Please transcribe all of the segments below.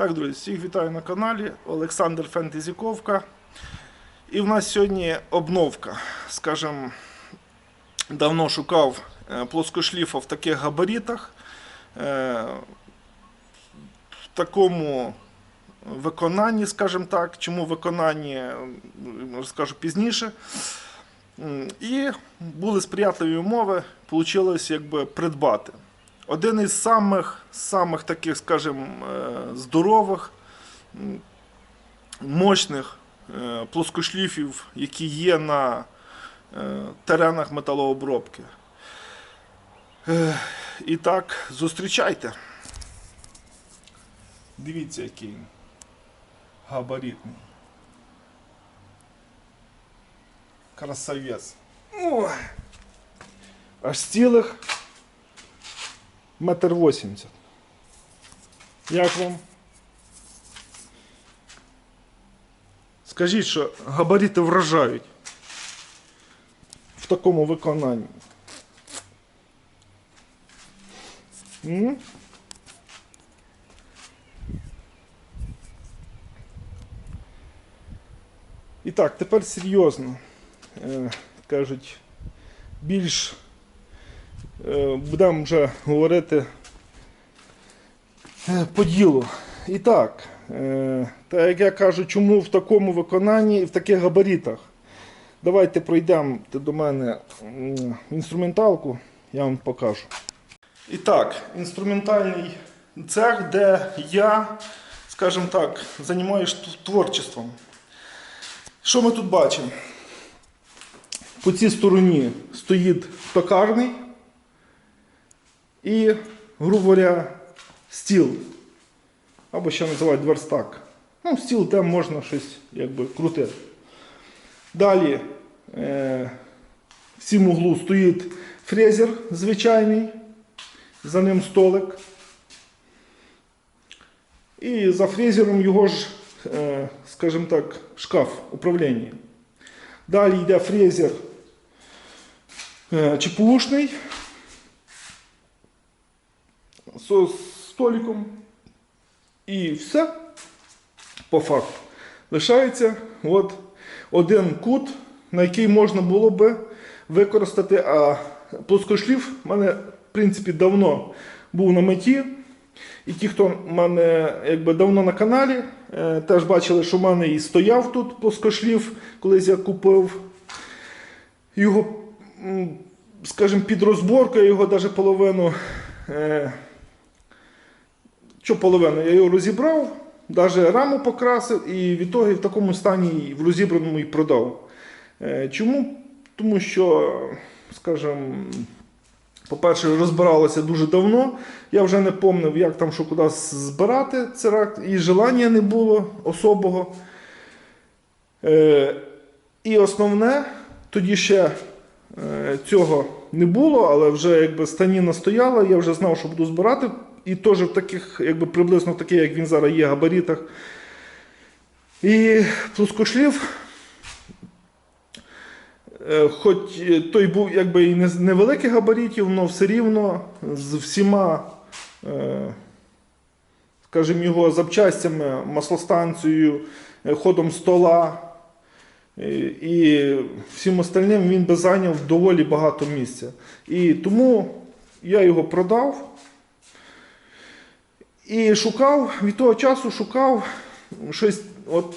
Так, друзі, всіх вітаю на каналі. Олександр Фентезіковка. І в нас сьогодні обновка. Скажем, давно шукав е, плоскошліфа в таких габаритах. е, В такому виконанні, скажімо так. Чому виконанні, розкажу пізніше. І були сприятливі умови, вийшло якби придбати. Один із самих, самих таких, скажімо, е, здорових, мощних е, плоскошліфів, які є на е, теренах металообробки. І так, зустрічайте. Дивіться, який габаритний. Красавець. Ой. Аж цілих метр вісімдесят. Як вам? Скажіть, що габарити вражають в такому виконанні. М? І так, тепер серйозно. Е, кажуть, більш будемо вже говорити е, по ділу. І так, е, так як я кажу, чому в такому виконанні і в таких габаритах. Давайте пройдемо до мене інструменталку, я вам покажу. І так, інструментальний цех, де я, скажімо так, займаюся творчеством. Що ми тут бачимо? По цій стороні стоїть токарний і, грубо говоря, стіл. Або ще називають верстак. Ну, стіл там можна щось якби крутити. Далі е, в цім углу стоїть фрезер звичайний, за ним столик. І за фрезером його ж, е, скажімо так, шкаф управління. Далі йде фрезер е, ЧПУшний з столиком. І все по факту. Лишається от один кут, на який можна було би використати. А плоскошліф в мене, в принципі, давно був на меті. І ті, хто в мене якби давно на каналі, е, теж бачили, що в мене і стояв тут плоскошліф, колись я купив його, скажімо, під розборку, я його навіть половину. е, Що половину? Я його розібрав, навіть раму покрасив і в ітогі в такому стані в розібраному і продав. Е, Чому? Тому що, скажімо, по-перше, розбиралося дуже давно. Я вже не пам'ятав, як там що куди збирати цирак, і желання не було особого. Е, і основне, тоді ще е, цього не було, але вже якби станіна стояла, я вже знав, що буду збирати. І теж в таких, якби приблизно такий, як він зараз є, габаритах. І плоскошлів, е, хоч той був якби і не з невеликих габаритів, але все рівно з всіма, е, скажімо, його запчастями, маслостанцією, е, ходом стола. І всім остальним він би зайняв доволі багато місця. І тому я його продав. І шукав, від того часу шукав щось от,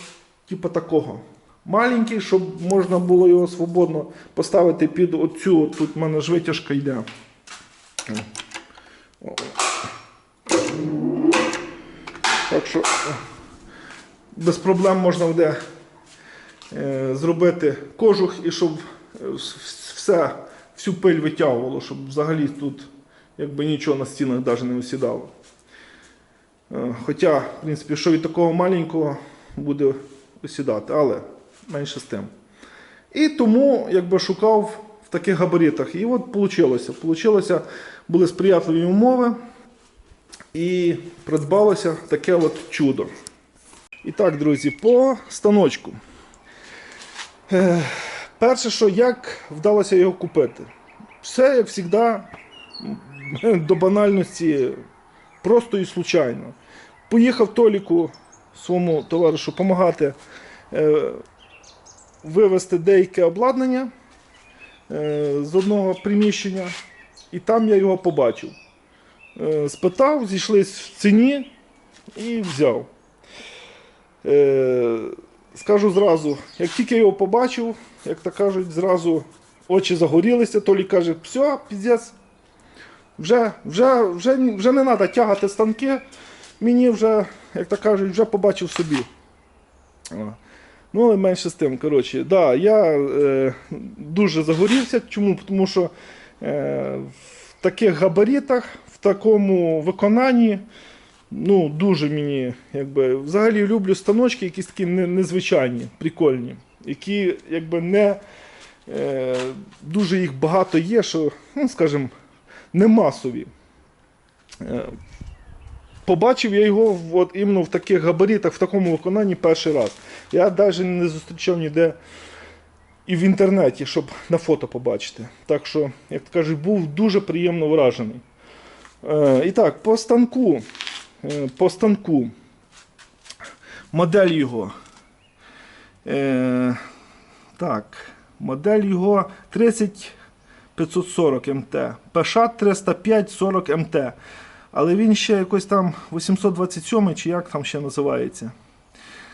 типу такого. Маленький, щоб можна було його свободно поставити під оцю, тут в мене ж витяжка йде. Так що без проблем можна буде е, зробити кожух і щоб е, все, всю пиль витягувало, щоб взагалі тут якби нічого на стінах навіть не осідало. Е, Хоча, в принципі, що від такого маленького буде осідати, але менше з тим. І тому якби шукав в таких габаритах. І от вийшло. Були сприятливі умови. І придбалося таке от чудо. І так, друзі, по станочку. Е, перше, що як вдалося його купити? Все, як завжди, до банальності просто і случайно. Поїхав Толіку, своєму товаришу, допомагати е, вивезти деяке обладнання е, з одного приміщення, і там я його побачив. Е, спитав, зійшлись в ціні і взяв. Скажу зразу, як тільки його побачив, як то кажуть, зразу очі загорілися, Толі каже, все, піздець, вже, вже, вже, вже не треба тягати станки, мені вже, як то кажуть, вже побачив собі. Ну, але менше з тим. Коротше, да, я е, дуже загорівся. Чому? Тому що е, в таких габаритах, в такому виконанні, ну, дуже мені, якби, взагалі люблю станочки, якісь такі незвичайні, прикольні, які якби не е, дуже їх багато є, що, ну, скажімо, не масові. Е, Побачив я його от, іменно в таких габаритах, в такому виконанні перший раз. Я навіть не зустрічав ніде і в інтернеті, щоб на фото побачити. Так що, як кажуть, був дуже приємно вражений. Е, і так, по станку. Е, по станку. Модель його. Е, так, модель його 30540 МТ. ПШ 305 40 МТ. Але він ще якось там 827 чи як там ще називається.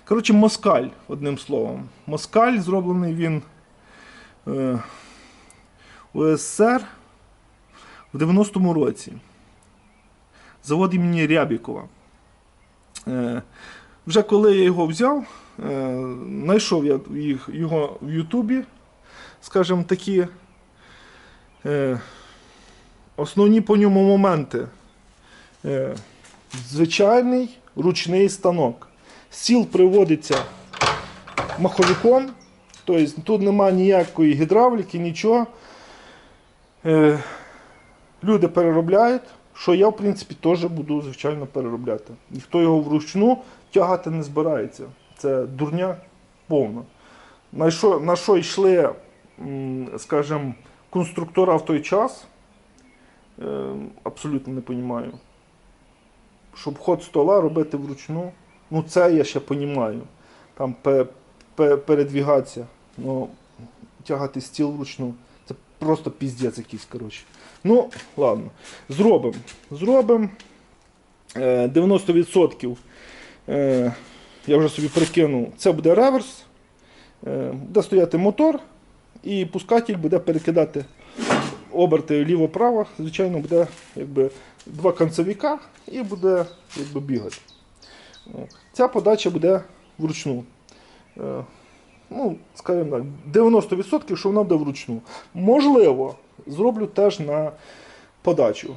Коротше, москаль, одним словом. Москаль зроблений він е, у СССР в 90-му році. Завод імені Рябікова. Е, вже коли я його взяв, е, знайшов я їх, його в Ютубі, скажімо такі. Е, основні по ньому моменти. Е, звичайний ручний станок. Стіл приводиться маховиком, тобто тут немає ніякої гідравліки, нічого. Е, люди переробляють, що я, в принципі, теж буду, звичайно, переробляти. Ніхто його вручну тягати не збирається. Це дурня повна. На що, на що йшли, скажімо, конструктора в той час, е, абсолютно не розумію щоб ход стола робити вручну. Ну це я ще розумію. Там пе- пе- передвігатися, ну, тягати стіл вручну. Це просто піздець якийсь, коротше. Ну, ладно. Зробимо. Зробимо. Е, 90% е, я вже собі прикинув, це буде реверс. Е, буде стояти мотор, і пускатель буде перекидати оберти ліво-право. Звичайно, буде якби, два концевіка і буде якби, бігати. Ця подача буде вручну. Е, Ну, скажімо так, 90% що вона буде вручну. Можливо, зроблю теж на подачу.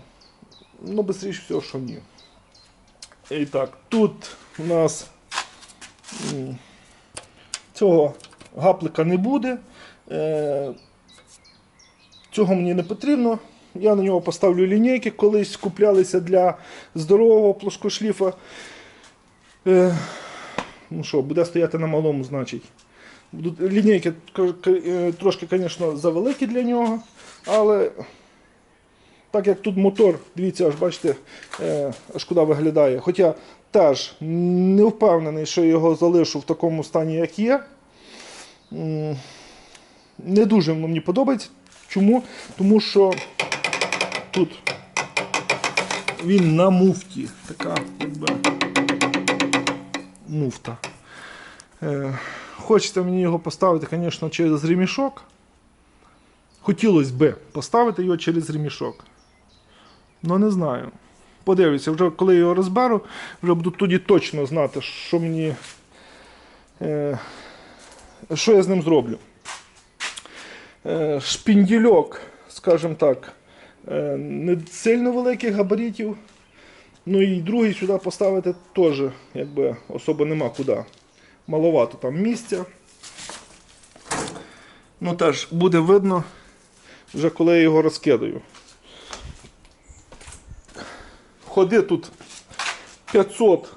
Ну, швидше всього, що ні. І так, тут у нас цього гаплика не буде. Е, Цього мені не потрібно. Я на нього поставлю лінійки, колись куплялися для здорового плоскошліфа. Е, ну що, буде стояти на малому, значить. Лінійки е, трошки, звісно, завеликі для нього, але так як тут мотор, дивіться, аж бачите, аж куди виглядає. Хоча теж не впевнений, що його залишу в такому стані, як є. Не дуже мені подобається. Чому? Тому що тут він на муфті. Така якби муфта. Е, хочеться мені його поставити, звісно, через ремішок. Хотілося би поставити його через ремішок. Ну не знаю. Подивлюся, вже коли його розберу, вже буду тоді точно знати, що мені. Е, що я з ним зроблю. Е, шпіндільок, скажімо так, е, не сильно великих габаритів. Ну і другий сюди поставити теж якби, особо нема куди. Маловато там місця. Ну теж буде видно, вже коли я його розкидаю. Ходи тут 500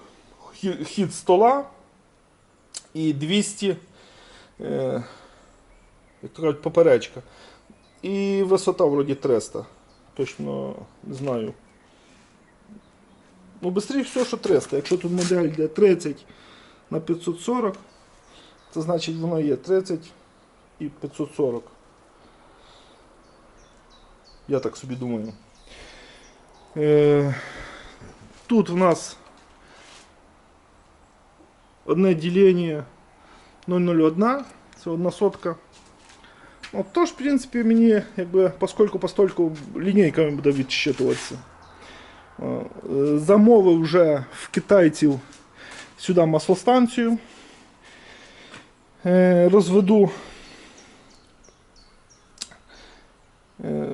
хід стола і 200 е, як то кажуть, поперечка. І висота вроді 300. Точно не знаю. Ну, швидше все, що 300. Якщо тут модель йде 30 на 540, це значить воно є 30 і 540. Я так собі думаю. Е, тут в нас одне ділення 001, це одна сотка. Ну, тож, в принципі, мені якби поскольку постольку лінійками буде відщитуватися. Е, Замовив вже в китайців сюди маслостанцію. Е, Розведу е,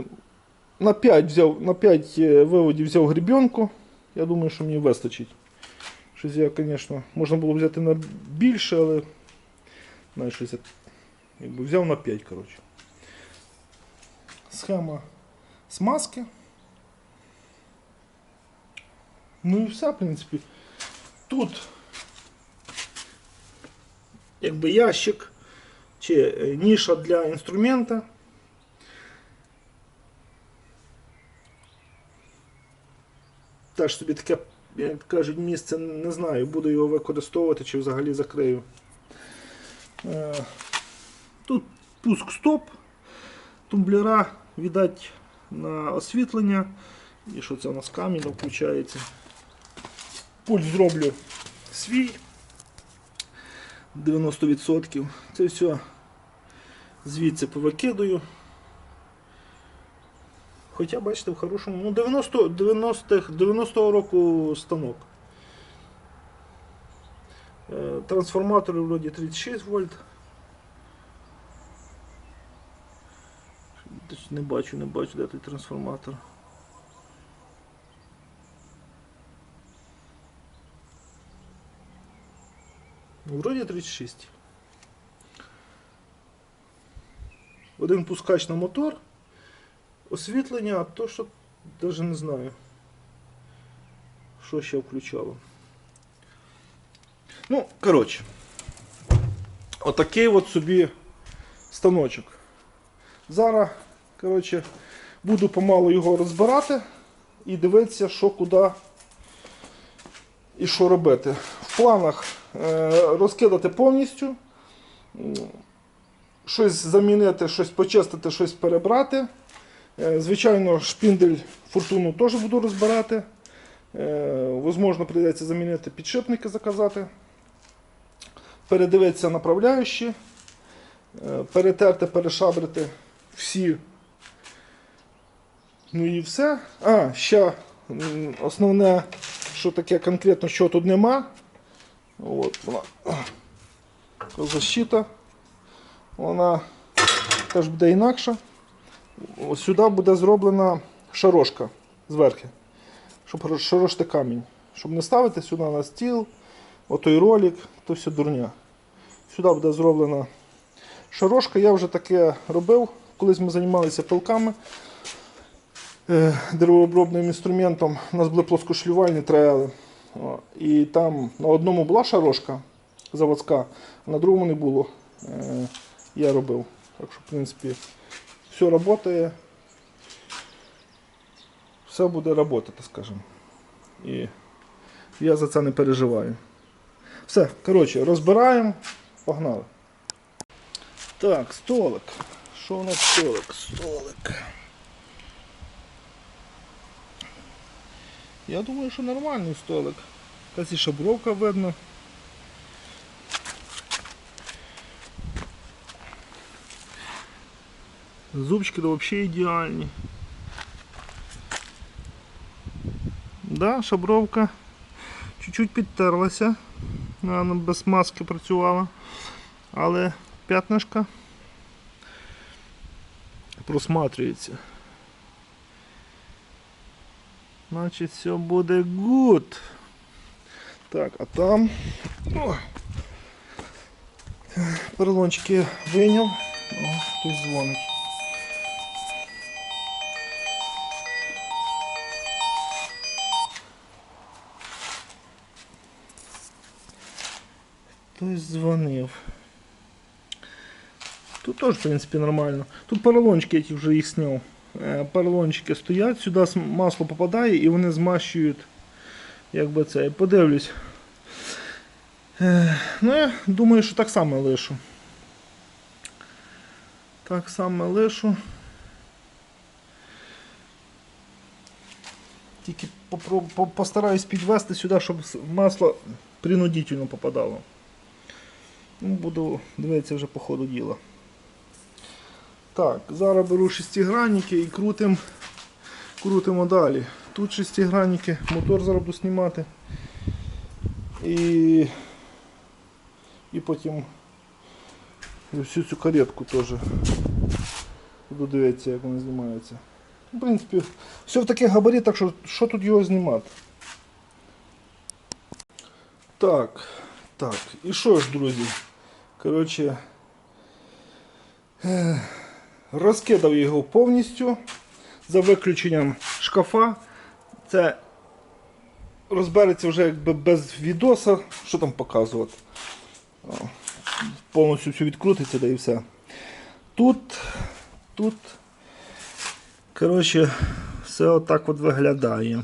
на 5 взяв, на 5 виводів взяв гребенку. Я думаю, що мені вистачить. Щось я, звісно, можна було взяти на більше, але знаєш, щось якби взяв на 5, коротше. Схема смазки. Ну і все, в принципі. Тут якби ящик чи е, ніша для інструмента. Теж собі таке, як кажуть, місце не знаю, буду його використовувати чи взагалі закрию. Тут пуск стоп, тумблера, віддать на освітлення. І що це у нас камінь включається. Пульт зроблю свій 90%. Це все звідси повикидаю. Хоча, бачите, в хорошому. Ну, 90 90 90-го року станок. Е, Трансформатори вроді 36 вольт. Не бачу, не бачу, де той трансформатор. Ну, Вроді 36. Один пускач на мотор, освітлення, а то що навіть не знаю. Що ще включало. Ну, коротше. Отакий от собі станочок. Зараз, коротше, буду помалу його розбирати і дивитися, що куди і що робити. В планах е, розкидати повністю, щось замінити, щось почистити, щось перебрати. Е, Звичайно, шпіндель фортуну теж буду розбирати. Е, Возможно, прийдеться замінити підшипники, заказати. Передивитися направляючі, перетерти, перешабрити всі. Ну і все. А, ще основне, що таке конкретно, що тут нема. От вона. Защита. Вона теж буде інакша. Ось сюди буде зроблена шарошка зверху. Щоб шарошити камінь. Щоб не ставити сюди на стіл, отой ролик, то все дурня. Сюди буде зроблена шарошка. Я вже таке робив, колись ми займалися пилками деревообробним інструментом. У нас були плоскошлювальні треели. І там на одному була шарошка заводська, а на другому не було. Е, Я робив. Так що, в принципі, все працює. Все буде працювати, скажімо. І я за це не переживаю. Все, коротше, розбираємо, погнали. Так, столик. Що у нас столик? Столик. Я думаю, що нормальний столик. Якась і шабровка видно. Зубчики взагалі ідеальні. Да, шабровка чуть-чуть підтерлася. Вона без маски працювала. Але п'ятнишка просматрюється. Значить, все буде good. Так, а там. О, поролончики вийняв. О, хтось дзвонить. Хтось дзвонив. Тут теж, в принципі, нормально. Тут поролончики, я ті вже їх сняв. Е, Поролончики стоять, сюди масло попадає і вони змащують якби це, подивлюсь. Е, ну, я думаю, що так само лишу. Так само лишу. Тільки постараюсь підвести сюди, щоб масло принудительно попадало. Ну, буду дивитися вже по ходу діла. Так, зараз беру шестигранники і крутим, крутимо далі. Тут шестигранники, мотор зараз буду знімати. І, і потім всю цю каретку теж буду дивитися, як вона знімається. В принципі, все в таких габаритах, що, що тут його знімати. Так, так. І що ж, друзі? Коротше, розкидав його повністю за виключенням шкафа. Це розбереться вже якби без відоса, що там показувати. Повністю все відкрутиться, да і все. Тут, тут, коротше, все отак от виглядає.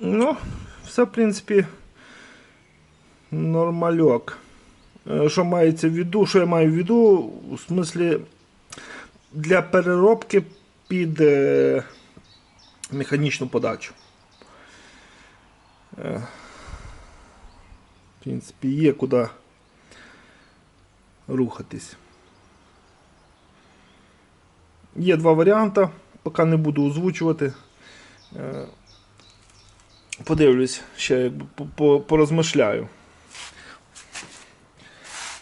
Ну, все, в принципі, нормальок. Е, Що мається в виду? Що я маю в виду? У смислі для переробки під е, механічну подачу. Е, в принципі, є куди рухатись. Є два варіанти, поки не буду озвучувати. Подивлюсь, ще порозмишляю,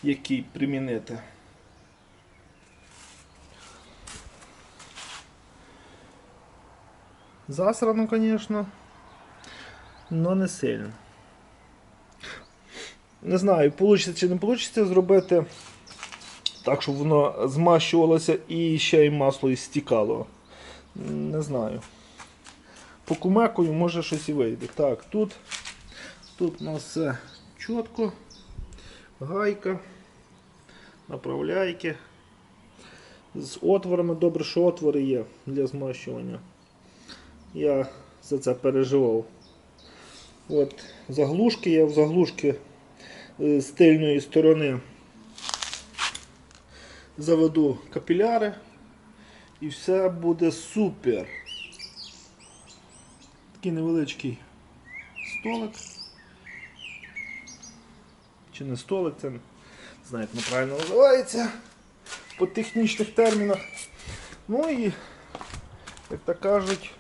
який примінити. Засрано, звісно, але не сильно. Не знаю, вийде чи не вийде зробити так, щоб воно змащувалося і ще й масло і стікало. Не знаю. По кумекою може щось і вийде. Так, тут, тут у нас все чітко. Гайка, направляйки. З отворами, добре, що отвори є для змащування. Я за це переживав. От заглушки, я в заглушки е, з тильної сторони заведу капіляри і все буде супер. Такий невеличкий столик. Чи не столик, це знаю, як правильно називається по технічних термінах. Ну і, як то кажуть,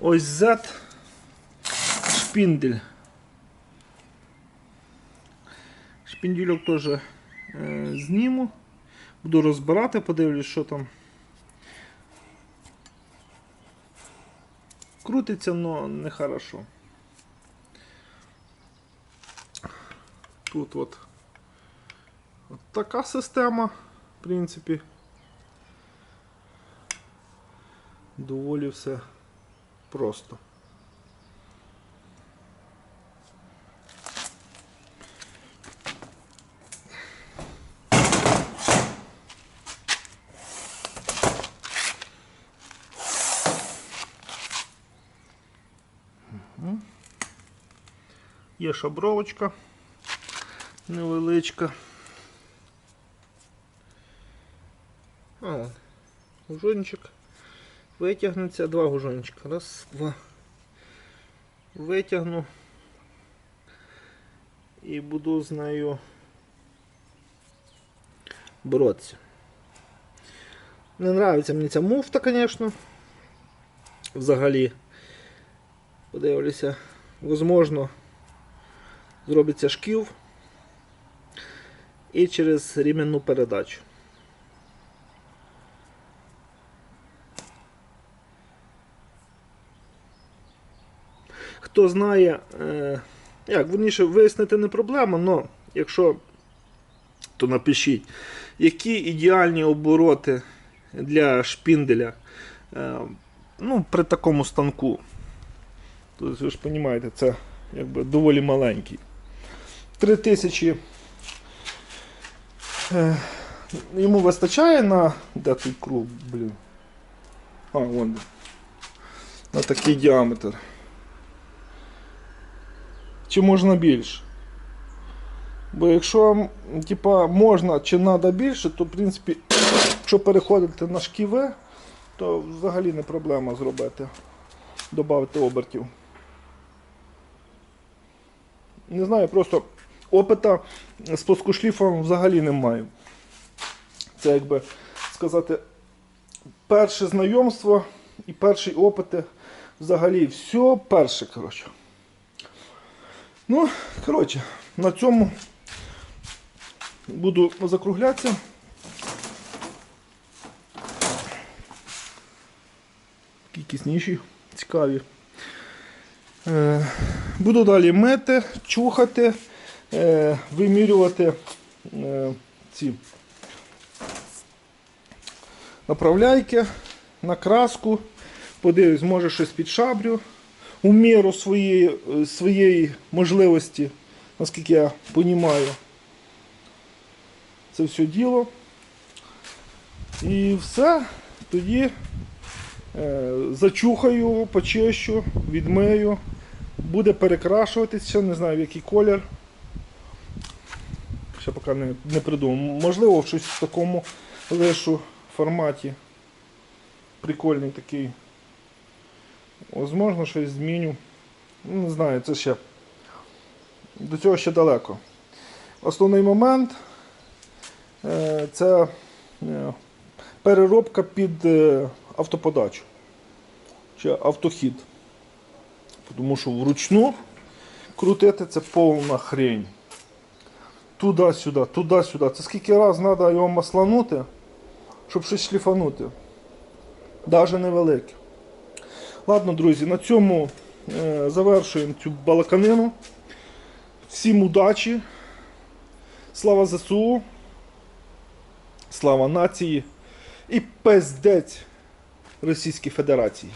ось Z шпіндель. Шпіндільок теж е, зніму. Буду розбирати, подивлюсь, що там. Крутиться, але не хорошо. Тут от така система, в принципі. Доволі все просто. Є шабровочка невеличка. А, гужончик. Витягнеться два гужончика. Раз, два. Витягну і буду з нею боротися. Не нравиться мені ця муфта, звісно. Взагалі. Подивлюся. Возможно, зробиться шків і через рівненну передачу. Хто знає, е, як верніше вияснити не проблема, але якщо, то напишіть, які ідеальні обороти для шпінделя е, ну, при такому станку. Тобто, ви ж розумієте, це якби доволі маленький. 3000 е, йому вистачає на. Де той круг, блін? А, вон. на такий діаметр. Чи можна більше? Бо якщо типа, можна чи треба більше, то в принципі, якщо переходити на шківе, то взагалі не проблема зробити. Добавити обертів. Не знаю, просто опита з плоскошліфом взагалі не маю. Це якби сказати, перше знайомство і перший опити взагалі все перше, коротше. Ну, коротше, на цьому буду закруглятися. Такі кисніші, цікаві. Е, буду далі мити, чухати, е, вимірювати е, ці направляйки на краску. Подивлюсь, може щось під шабрю у міру своєї, е, своєї можливості, наскільки я розумію. Це все діло. І все. Тоді е, зачухаю, почищу, відмию. Буде перекрашуватися, не знаю в який колір. Ще поки не, не придумав. Можливо, щось в такому лишу форматі. Прикольний такий. Возможно, щось зміню. Ну, Не знаю, це ще. До цього ще далеко. Основний момент е, це е, переробка під е, автоподачу чи автохід. Тому що вручну крутити це повна хрень. Туди-сюди, туди-сюди. Це скільки раз треба його масланути, щоб щось шліфанути. Навіть невелике. Ладно, друзі, на цьому е, завершуємо цю балаканину. Всім удачі. Слава ЗСУ. Слава нації і пиздець Російській Федерації.